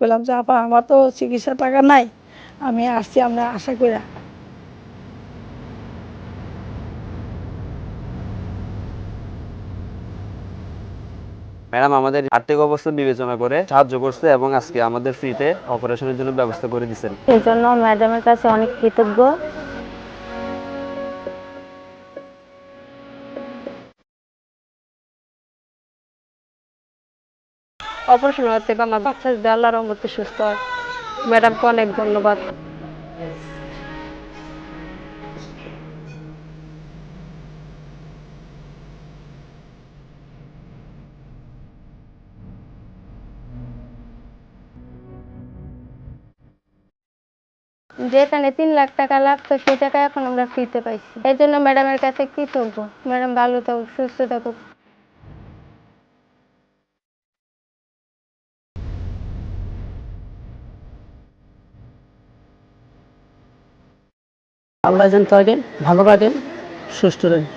বললাম যে আপা আমার তো চিকিৎসা টাকা নাই আমি আসছি আমরা আশা করি ম্যাডাম আমাদের আর্থিক অবস্থা বিবেচনা করে সাহায্য করছে এবং আজকে আমাদের ফ্রিতে অপারেশনের জন্য ব্যবস্থা করে দিচ্ছেন। এই জন্য ম্যাডামের কাছে অনেক কৃতজ্ঞ। অপারেশন হওয়াতে বা আমার বাচ্চা যদি আল্লাহর রহমতে সুস্থ হয়। ম্যাডামকে অনেক ধন্যবাদ। যেখানে তিন লাখ টাকা লাগতো সে টাকা এখন আমরা ফ্রিতে পাইছি। এই জন্য ম্যাডামের কাছে কি কৃতজ্ঞ। ম্যাডাম ভালো থাকুক, সুস্থ থাকুক। আল্লাহ যেন তাকে ভালো রাখেন সুস্থ রাখেন